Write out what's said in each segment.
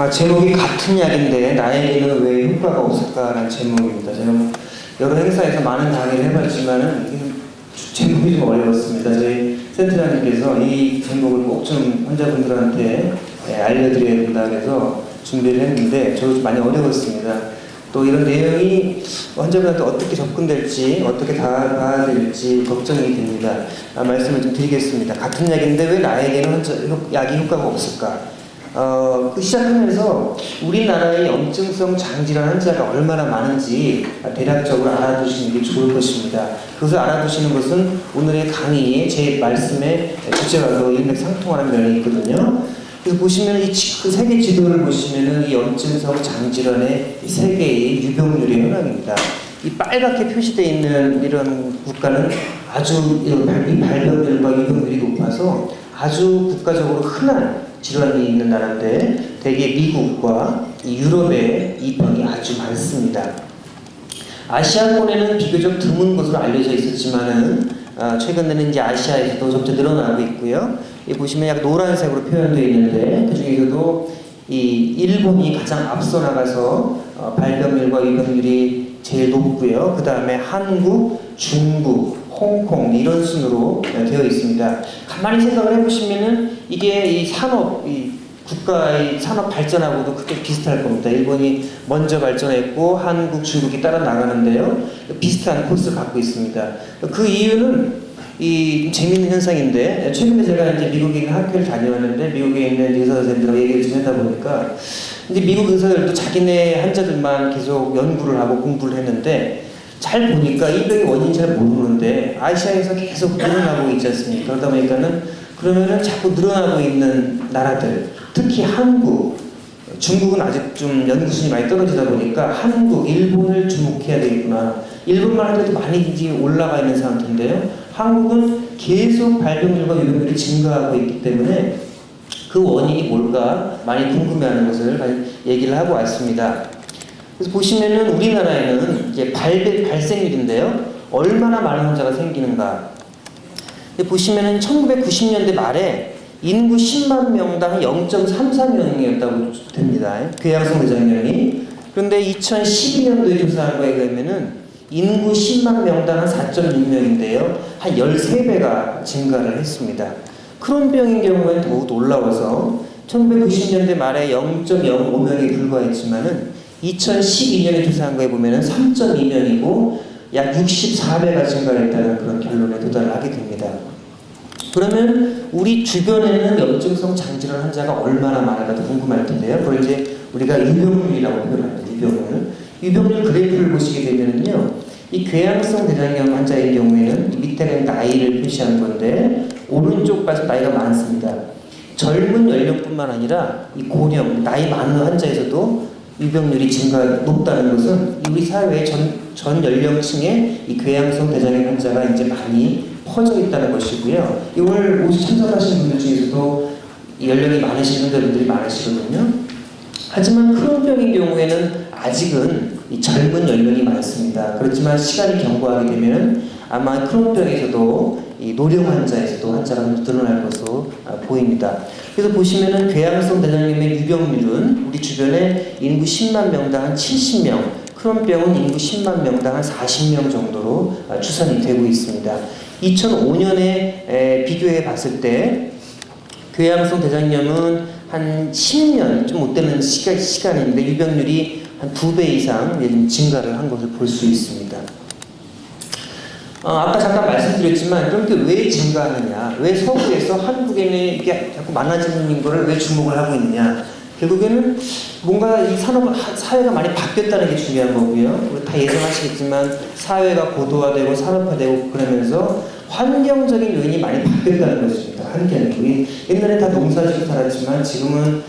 아, 제목이 같은 약인데 나에게는 왜 효과가 없을까라는 제목입니다. 제가 뭐 여러 행사에서 많은 강의를 해봤지만은 이게 제목이 좀 어려웠습니다. 저희 센터장님께서 이 제목을 꼭 좀 환자분들한테 예, 알려드려야 된다 그래서 준비를 했는데 저도 좀 많이 어려웠습니다. 또 이런 내용이 환자분한테 어떻게 접근될지 어떻게 다가가야 될지 걱정이 됩니다. 아, 말씀을 좀 드리겠습니다. 같은 약인데 왜 나에게는 약이 효과가 없을까? 어, 그 시작하면서 우리나라의 염증성 장질환 환자가 얼마나 많은지 대략적으로 알아두시는 게 좋을 것입니다. 그것을 알아두시는 것은 오늘의 강의의 제 말씀의 주제와도 일맥상통하는 면이 있거든요. 그래서 보시면 이 지- 그 세계 지도를 보시면은 이 염증성 장질환의 이 세계의 유병률의 현황입니다. 이 빨갛게 표시되어 있는 이런 국가는 아주 이런 발병률과 유병률이 높아서 아주 국가적으로 흔한 질환이 있는 나라인데 대개 미국과 이 유럽에 이 병이 아주 많습니다. 아시아권에는 비교적 드문 것으로 알려져 있었지만은 아, 최근에는 이제 아시아에서도 점차 늘어나고 있고요. 이 보시면 약 노란색으로 표현되어 있는데 그 중에서도 이 일본이 가장 앞서 나가서 어, 발병률과 유병률이 제일 높고요. 그 다음에 한국, 중국, 홍콩 이런 순으로 되어 있습니다. 가만히 생각을 해보시면은 이게 이 산업, 이 국가의 산업 발전하고도 크게 비슷할 겁니다. 일본이 먼저 발전했고 한국, 중국이 따라 나가는데요. 비슷한 코스를 갖고 있습니다. 그 이유는 이 재미있는 현상인데 최근에 제가 이제 미국에 있는 학교를 다녀왔는데 미국에 있는 의사 선생님들하고 얘기를 좀 하다 보니까 이제 미국 의사들도 자기네 환자들만 계속 연구를 하고 공부를 했는데 잘 보니까 이 병의 원인 잘 모르는데 아시아에서 계속 늘어나고 있지 않습니까? 그러다 보니까는 그러면은 자꾸 늘어나고 있는 나라들, 특히 한국, 중국은 아직 좀 연구 수준이 많이 떨어지다 보니까 한국, 일본을 주목해야 되겠구나. 일본만 하더라도 많이 이제 올라가 있는 상태인데요. 한국은 계속 발병률과 유병률이 증가하고 있기 때문에 그 원인이 뭘까 많이 궁금해하는 것을 얘기를 하고 왔습니다. 그래서 보시면은 우리나라에는 이제 발배, 발생률인데요. 얼마나 많은 환자가 생기는가. 보시면은 1990년대 말에 인구 10만 명당 0.34명이었다고 됩니다. 괴양성 대장염이. 그런데 2012년도에 조사한 거에 의하면은 인구 10만 명당 한 4.6명인데요. 한 13배가 증가를 했습니다. 크론 병인 경우에는 더욱 올라와서 1990년대 말에 0.05명이 불과했지만은 2012년에 조사한 거에 보면은 3.2명이고 약 64배가 증가했다는 그런 결론에 도달을 하게 됩니다. 그러면 우리 주변에는 염증성 장질환 환자가 얼마나 많을까도 궁금할 텐데요. 그걸 이제 우리가 유병률이라고 표현합니다. 유병률. 유병률 그래프를 보시게 되면은요. 이 궤양성 대장염 환자의 경우에는 밑에는 나이를 표시한 건데 오른쪽 가서 나이가 많습니다. 젊은 연령뿐만 아니라 이 고령, 나이 많은 환자에서도 유병률이 증가 높다는 것은 우리 사회의 전, 전 연령층에 이 궤양성 대장염 환자가 이제 많이 퍼져 있다는 것이고요. 이 오늘 오시 참석하신 분들 중에서도 이 연령이 많으신 환자분들이 많으시거든요. 하지만 크론병인 경우에는 아직은 이 젊은 연령이 많습니다. 그렇지만 시간이 경과하게 되면 아마 크론병에서도 이 노령 환자에서도 환자가 좀 늘어날 것으로 아, 보입니다. 그래서 보시면은 궤양성 대장염의 유병률은 우리 주변에 인구 10만 명당 한 70명, 크론병은 인구 10만 명당 한 40명 정도로 아, 추산이 되고 있습니다. 2005년에 비교해 봤을 때 궤양성 대장염은 한 10년 좀 못 되는 시간, 시간인데 유병률이 한 두 배 이상 증가를 한 것을 볼 수 있습니다. 어, 아까 잠깐 말씀드렸지만 그렇게 왜 증가하느냐, 왜 서구에서 한국에는 이게 자꾸 많아지는 거를 왜 주목을 하고 있느냐. 결국에는 뭔가 이 산업 사회가 많이 바뀌었다는 게 중요한 거고요. 다 예상하시겠지만 사회가 고도화되고 산업화되고 그러면서 환경적인 요인이 많이 바뀌었다는 것입니다. 환경이 옛날에 다 농사짓고 살았지만 지금은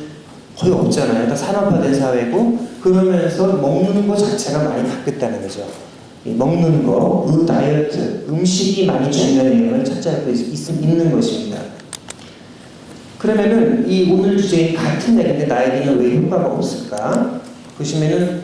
거의 없잖아요. 다 산업화된 사회고 그러면서 먹는 것 자체가 많이 바뀌었다는 거죠. 이 먹는 거, 그 다이어트, 음식이 많이 중요한 영향을 차지하고 있, 있, 있는 것입니다. 그러면은 이 오늘 주제인 같은 얘기인데 나에게는 왜 효과가 없을까? 보시면은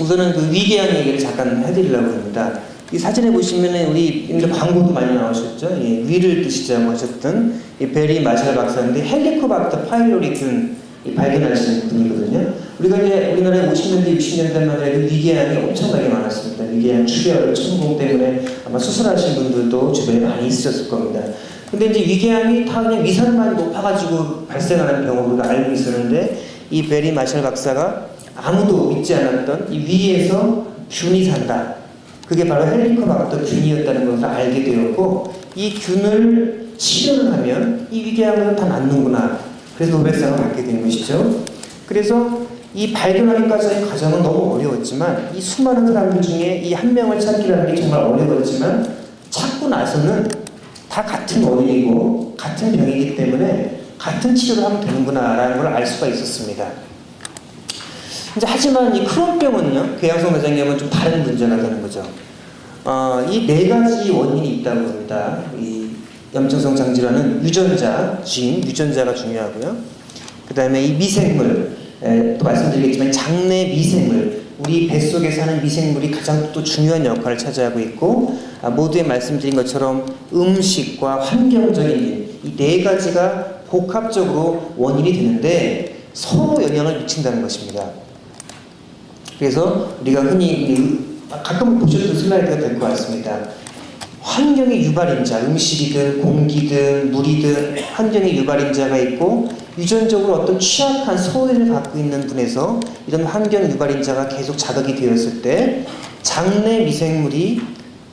우선은 그 위궤양 얘기를 잠깐 해드리려고 합니다. 이 사진에 보시면은 우리 이제 광고도 많이 나오셨죠? 예, 위를 드시자고 하셨던 이 베리 마샬 박사인데 헬리코박터 파일로리든 이 발견하시는 분이거든요. 우리가 이제 우리나라에 50년대, 60년대만 해도 위궤양이 엄청나게 많았습니다. 위궤양 출혈, 천공 때문에 아마 수술하신 분들도 주변에 많이 있으셨을 겁니다. 근데 이제 위궤양이 다 그냥 위산만 높아가지고 발생하는 병으로 우리가 알고 있었는데 이 베리 마셜 박사가 아무도 믿지 않았던 이 위에서 균이 산다. 그게 바로 헬리코박터 균이었다는 것을 알게 되었고 이 균을 치료를 하면 이 위궤양은 다 낫는구나. 그래서 노벨상을 받게 된 것이죠. 그래서 이 발견하기까지의 과정은 너무 어려웠지만 이 수많은 사람들 중에 이 한 명을 찾기라는 게 정말 어려웠지만 찾고 나서는 다 같은 원인이고 같은 병이기 때문에 같은 치료를 하면 되는구나라는 걸 알 수가 있었습니다. 이제 하지만 이 크론병은요, 궤양성 내장염은 좀 다른 문제가 되는 거죠. 어, 이 네 가지 원인이 있다고 합니다. 이 염증성 장질환은 유전자, 진, 유전자가 중요하고요. 그 다음에 이 미생물, 에, 또 말씀드리겠지만 장내 미생물, 우리 뱃속에 사는 미생물이 가장 또 중요한 역할을 차지하고 있고, 아, 모두에 말씀드린 것처럼 음식과 환경적인 일, 이네 가지가 복합적으로 원인이 되는데 서로 영향을 미친다는 것입니다. 그래서 우리가 흔히 우리 가끔 보셨던 슬라이드가 될 것 같습니다. 환경의 유발인자, 음식이든 공기든 물이든 환경의 유발인자가 있고 유전적으로 어떤 취약한 소외를 갖고 있는 분에서 이런 환경 유발인자가 계속 자극이 되었을 때 장내 미생물이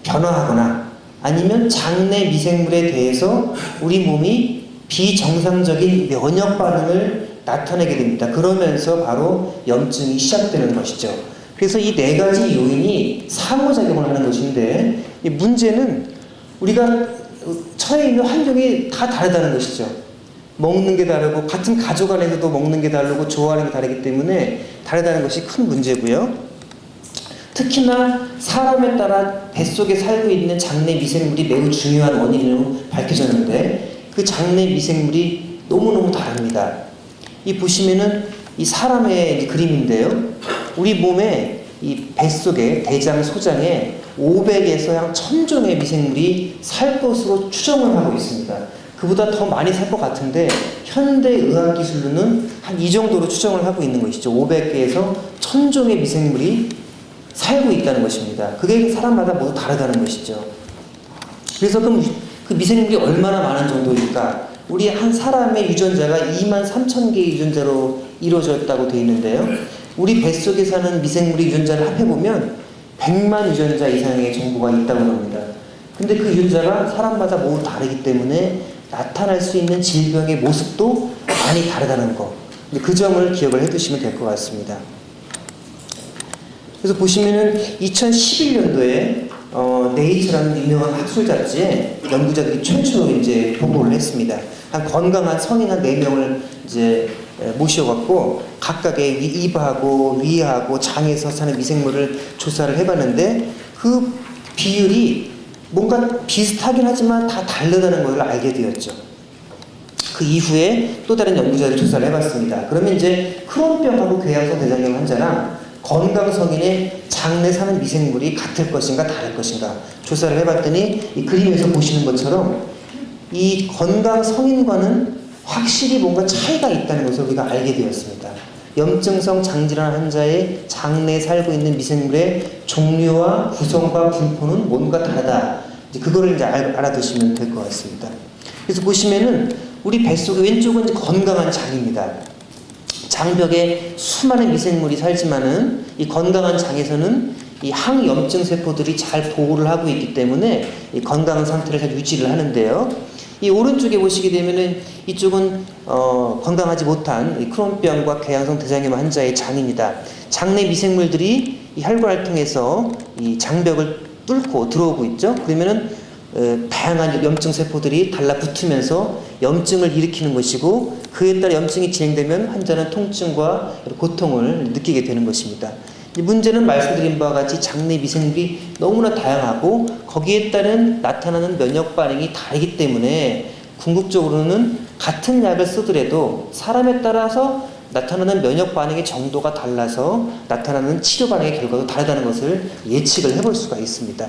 변화하거나 아니면 장내 미생물에 대해서 우리 몸이 비정상적인 면역 반응을 나타내게 됩니다. 그러면서 바로 염증이 시작되는 것이죠. 그래서 이 네 가지 요인이 상호작용을 하는 것인데 이 문제는 우리가 처해 있는 환경이 다 다르다는 것이죠. 먹는 게 다르고 같은 가족 안에서도 먹는 게 다르고 좋아하는 게 다르기 때문에 다르다는 것이 큰 문제고요. 특히나 사람에 따라 뱃속에 살고 있는 장내 미생물이 매우 중요한 원인으로 밝혀졌는데 그 장내 미생물이 너무너무 다릅니다. 이 보시면은 이 사람의 그림인데요. 우리 몸에 이 뱃속에 대장 소장에 500에서 한 1000종의 미생물이 살 것으로 추정을 하고 있습니다. 그보다 더 많이 살 것 같은데 현대 의학 기술로는 한 이 정도로 추정을 하고 있는 것이죠. 500개에서 1000종의 미생물이 살고 있다는 것입니다. 그게 사람마다 모두 다르다는 것이죠. 그래서 그럼 그 미생물이 얼마나 많은 정도일까? 우리 한 사람의 유전자가 2만 3천 개의 유전자로 이루어졌다고 되어 있는데요. 우리 뱃속에 사는 미생물의 유전자를 합해보면 100만 유전자 이상의 정보가 있다고 합니다. 근데 그 유전자가 사람마다 모두 다르기 때문에 나타날 수 있는 질병의 모습도 많이 다르다는 거. 그 점을 기억을 해 두시면 될 것 같습니다. 그래서 보시면은 2011년도에 어, 네이처라는 유명한 학술 잡지에 연구자들이 최초 이제 보고를 했습니다. 한 건강한 성인 한 4명을 이제 에, 모셔갖고 각각의 위, 입하고 위하고 장에서 사는 미생물을 조사를 해봤는데 그 비율이 뭔가 비슷하긴 하지만 다 다르다는 것을 알게 되었죠. 그 이후에 또 다른 연구자들이 조사를 해봤습니다. 그러면 이제 크론병하고 궤양성 대장염 환자랑 건강 성인의 장내 사는 미생물이 같을 것인가 다를 것인가 조사를 해봤더니 이 그림에서 보시는 것처럼 이 건강 성인과는 확실히 뭔가 차이가 있다는 것을 우리가 알게 되었습니다. 염증성 장질환 환자의 장내에 살고 있는 미생물의 종류와 구성과 분포는 뭔가 다르다. 이제 그거를 이제 알, 알아두시면 될 것 같습니다. 그래서 보시면은 우리 뱃속에 왼쪽은 건강한 장입니다. 장벽에 수많은 미생물이 살지만은 이 건강한 장에서는 이 항염증 세포들이 잘 보호를 하고 있기 때문에 이 건강한 상태를 잘 유지를 하는데요. 이 오른쪽에 보시게 되면은 이쪽은 어, 건강하지 못한 이 크론병과 궤양성 대장염 환자의 장입니다. 장내 미생물들이 이 혈관을 통해서 이 장벽을 뚫고 들어오고 있죠. 그러면은 어, 다양한 염증 세포들이 달라붙으면서 염증을 일으키는 것이고 그에 따라 염증이 진행되면 환자는 통증과 고통을 느끼게 되는 것입니다. 이 문제는 말씀드린 바와 같이 장내 미생물이 너무나 다양하고 거기에 따른 나타나는 면역 반응이 다르기 때문에 궁극적으로는 같은 약을 쓰더라도 사람에 따라서 나타나는 면역 반응의 정도가 달라서 나타나는 치료 반응의 결과도 다르다는 것을 예측을 해볼 수가 있습니다.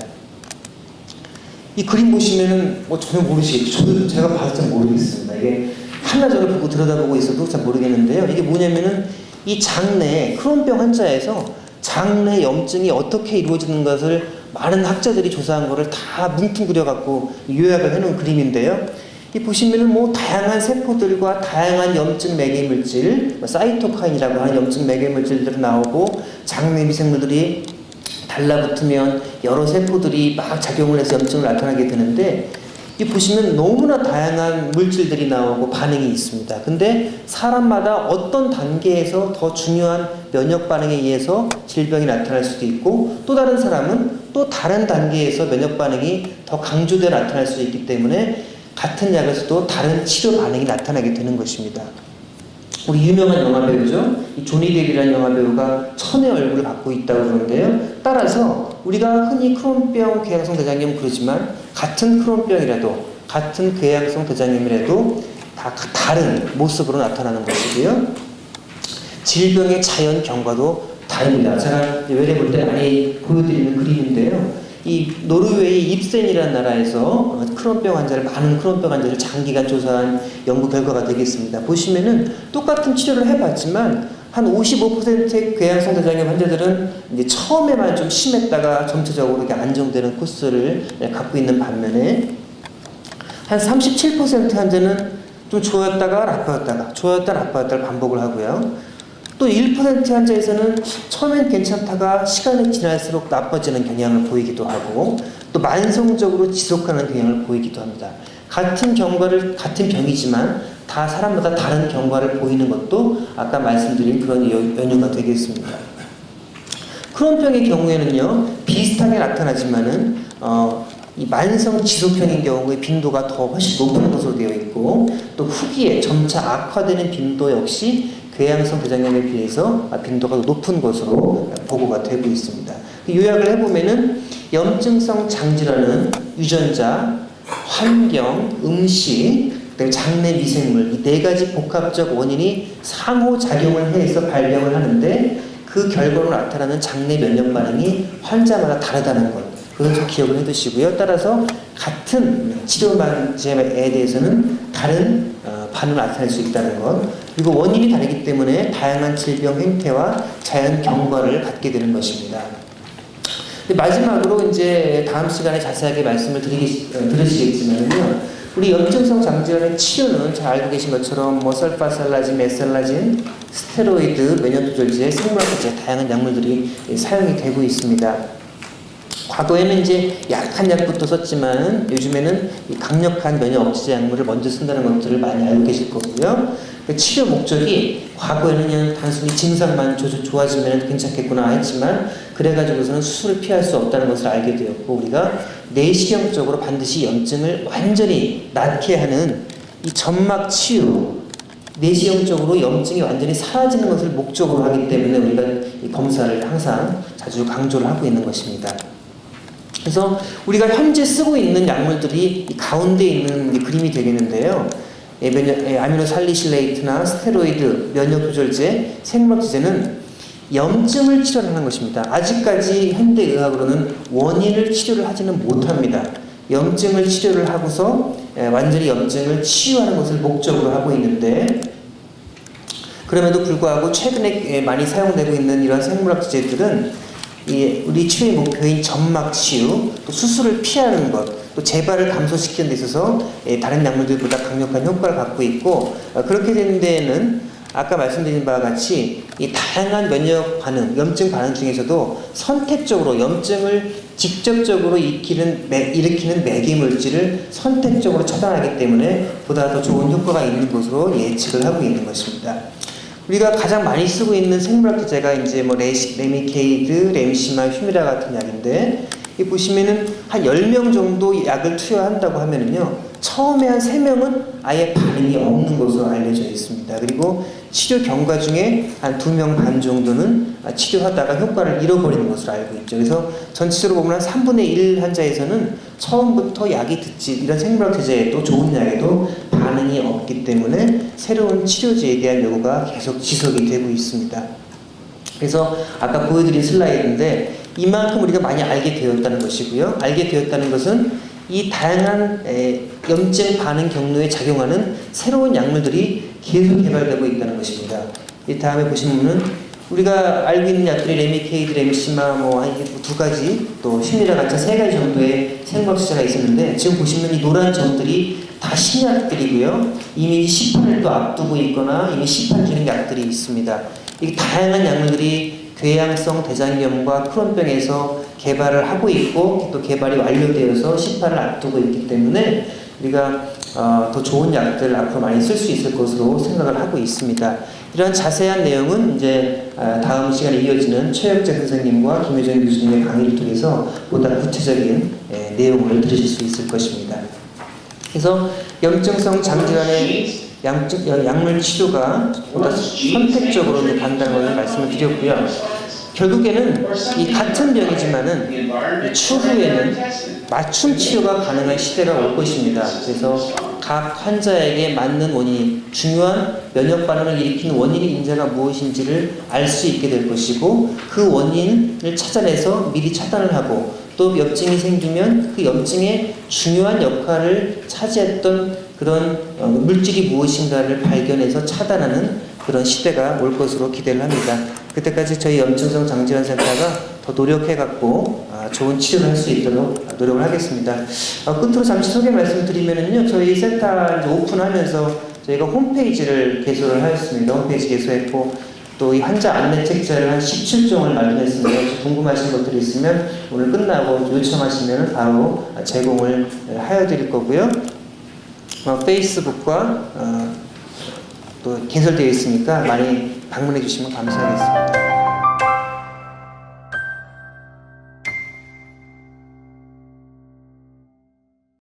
이 그림 보시면은 뭐 전혀 모르시겠죠. 저도 제가 봐서 잘 모르겠습니다. 이게 하나저나 보고 들여다보고 있어도 잘 모르겠는데요. 이게 뭐냐면은 이 장내 크론병 환자에서 장내 염증이 어떻게 이루어지는 것을 많은 학자들이 조사한 거를 다 뭉뚱그려 갖고 요약을 해놓은 그림인데요. 이 보시면은 뭐 다양한 세포들과 다양한 염증 매개 물질, 뭐 사이토카인이라고 하는 염증 매개 물질들이 나오고 장내 미생물들이 달라붙으면 여러 세포들이 막 작용을 해서 염증을 나타나게 되는데 이 보시면 너무나 다양한 물질들이 나오고 반응이 있습니다. 근데 사람마다 어떤 단계에서 더 중요한 면역 반응에 의해서 질병이 나타날 수도 있고 또 다른 사람은 또 다른 단계에서 면역 반응이 더 강조되어 나타날 수 있기 때문에 같은 약에서도 다른 치료 반응이 나타나게 되는 것입니다. 우리 유명한 영화 배우죠. 이 조니 뎁이라는 영화 배우가 천의 얼굴을 갖고 있다고 그러는데요. 따라서 우리가 흔히 크론병 궤양성 대장염 그러지만 같은 크론병이라도 같은 궤양성 대장염이라도 다 다른 모습으로 나타나는 것이고요. 질병의 자연 경과도 다릅니다. 제가 외래 볼때 많이 보여드리는 그림인데요. 이 노르웨이 입센이라는 나라에서 크론병 환자를 많은 크론병 환자를 장기간 조사한 연구 결과가 되겠습니다. 보시면은 똑같은 치료를 해봤지만 한 55%의 궤양성 대장염 환자들은 이제 처음에만 좀 심했다가 점차적으로 이렇게 안정되는 코스를 갖고 있는 반면에 한 37% 환자는 좀 좋았다가 나빠졌다가 좋았다 나빠졌다를 반복을 하고요. 또 1% 환자에서는 처음엔 괜찮다가 시간이 지날수록 나빠지는 경향을 보이기도 하고 또 만성적으로 지속하는 경향을 보이기도 합니다. 같은 경과를 같은 병이지만 다 사람마다 다른 경과를 보이는 것도 아까 말씀드린 그런 연유가 되겠습니다. 크론병의 경우에는요 비슷하게 나타나지만은 어, 이 만성 지속형인 경우의 빈도가 더 훨씬 높은 것으로 되어 있고 또 후기에 점차 악화되는 빈도 역시 궤양성 대장염에 비해서 빈도가 높은 것으로 보고가 되고 있습니다. 요약을 해보면은 염증성 장질환은 유전자, 환경, 음식, 장내 미생물 이 네 가지 복합적 원인이 상호 작용을 해서 발병을 하는데 그 결과로 나타나는 장내 면역 반응이 환자마다 다르다는 것. 좀 기억을 해두시고요. 따라서 같은 치료 방제에 대해서는 다른 어, 반응을 나타낼 수 있다는 것. 그리고 원인이 다르기 때문에 다양한 질병 행태와 자연 경과를 갖게 되는 것입니다. 마지막으로 이제 다음 시간에 자세하게 말씀을 드리기, 어, 들으시겠지만요. 우리 염증성 장질환의 치료는 잘 알고 계신 것처럼 뭐 설파살라진, 메살라진, 스테로이드, 면역조절제, 생물학제 다양한 약물들이 사용이 되고 있습니다. 과거에는 이제 약한 약부터 썼지만 요즘에는 강력한 면역 억제 약물을 먼저 쓴다는 것들을 많이 알고 계실 거고요. 그 치료 목적이 과거에는 그냥 단순히 증상만 좋아지면 괜찮겠구나 했지만 그래가지고서는 수술을 피할 수 없다는 것을 알게 되었고 우리가 내시경적으로 반드시 염증을 완전히 낫게 하는 이 점막 치유 내시경적으로 염증이 완전히 사라지는 것을 목적으로 하기 때문에 우리가 이 검사를 항상 자주 강조를 하고 있는 것입니다. 그래서 우리가 현재 쓰고 있는 약물들이 가운데 있는 그림이 되겠는데요. 예, 아미노살리실레이트나 스테로이드, 면역조절제, 생물학제제는 염증을 치료하는 것입니다. 아직까지 현대의학으로는 원인을 치료를 하지는 못합니다. 염증을 치료를 하고서 완전히 염증을 치유하는 것을 목적으로 하고 있는데 그럼에도 불구하고 최근에 많이 사용되고 있는 이런 생물학제들은 우리 치료의 목표인 점막 치유, 또 수술을 피하는 것, 또 재발을 감소시키는 데 있어서 다른 약물들보다 강력한 효과를 갖고 있고 어, 그렇게 되는 데에는 아까 말씀드린 바와 같이 이 다양한 면역 반응, 염증 반응 중에서도 선택적으로 염증을 직접적으로 일으키는, 일으키는 매개 물질을 선택적으로 처단하기 때문에 보다 더 좋은 효과가 있는 것으로 예측을 하고 있는 것입니다. 우리가 가장 많이 쓰고 있는 생물학제가 이제 뭐 레시, 레미케이드, 렘시마, 휴미라 같은 약인데 이 보시면은 한 10명 정도 약을 투여한다고 하면은요. 처음에 한 3명은 아예 반응이 없는 것으로 알려져 있습니다. 그리고 치료 경과 중에 한 2명 반 정도는 치료하다가 효과를 잃어버리는 것으로 알고 있죠. 그래서 전체적으로 보면 한 3분의 1 환자에서는 처음부터 약이 듣지, 이런 생물학 제제에도 좋은 약에도 반응이 없기 때문에 새로운 치료제에 대한 요구가 계속 지속이 되고 있습니다. 그래서 아까 보여드린 슬라이드인데 이만큼 우리가 많이 알게 되었다는 것이고요. 알게 되었다는 것은 이 다양한 에, 염증 반응 경로에 작용하는 새로운 약물들이 계속 개발되고 있다는 것입니다. 이 다음에 보시면은 우리가 알고 있는 약들이 레미케이드, 레미시마 뭐두 가지 또 심리라 같은 세 가지 정도의 생물학자가 있었는데 지금 보시면 이 노란 점들이 다 신약들이고요. 이미 시판을 또 앞두고 있거나 이미 시판 중인 약들이 있습니다. 이 다양한 약물들이 궤양성 대장염과 크론병에서 개발을 하고 있고 또 개발이 완료되어서 시판을 앞두고 있기 때문에 우리가 어, 더 좋은 약들 앞으로 많이 쓸 수 있을 것으로 생각을 하고 있습니다. 이런 자세한 내용은 이제 아, 다음 시간에 이어지는 최혁재 선생님과 김효정 교수님의 강의를 통해서 보다 구체적인 예, 내용을 들으실 수 있을 것입니다. 그래서 염증성 장질환의 양적, 어, 약물 치료가 보다 선택적으로 이제 간다는 것을 말씀을 드렸고요. 결국에는 이 같은 병이지만은 이 추후에는 맞춤 치료가 가능한 시대가 올 것입니다. 그래서 각 환자에게 맞는 원인, 중요한 면역 반응을 일으키는 원인의 인자가 무엇인지를 알 수 있게 될 것이고 그 원인을 찾아내서 미리 차단을 하고 또 염증이 생기면 그 염증의 중요한 역할을 차지했던 그런 어, 물질이 무엇인가를 발견해서 차단하는 그런 시대가 올 것으로 기대를 합니다. 그때까지 저희 염증성 장질환 센터가 더 노력해갖고 아, 좋은 치료를 할 수 있도록 노력을 하겠습니다. 어, 끝으로 잠시 소개 말씀드리면은요, 저희 센터 오픈하면서 저희가 홈페이지를 개설을 하였습니다. 홈페이지 개설했고 또 이 환자 안내 책자를 한 17종을 마련했습니다. 궁금하신 것들이 있으면 오늘 끝나고 요청하시면 바로 제공을 하여 드릴 거고요. 어, 페이스북과 어, 또 개설되어 있으니까 많이 방문해 주시면 감사하겠습니다.